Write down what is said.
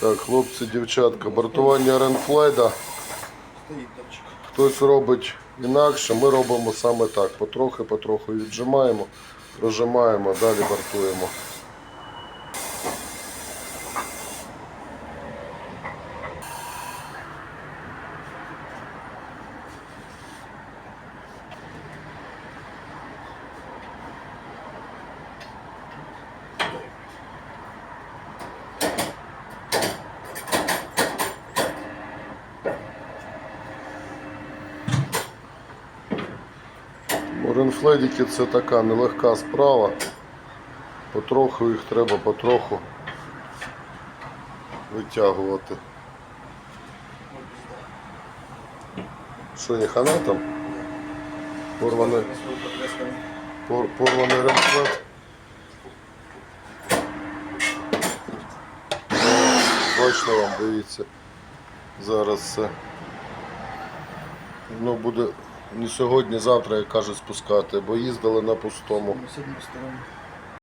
Так, хлопці, дівчатка, бортування Ренфлайда. Хтось робить інакше, ми робимо саме так. Потрохи-потроху віджимаємо, прожимаємо, далі бортуємо. Ренфледики це така нелегка справа. Потроху їх треба потроху витягувати. Що не хана там? Порваний, пор, порваний ремфлет. Точно вам дивіться. Зараз це. Ну буде не сьогодні, завтра, як кажуть, спускати, бо їздили на пустому.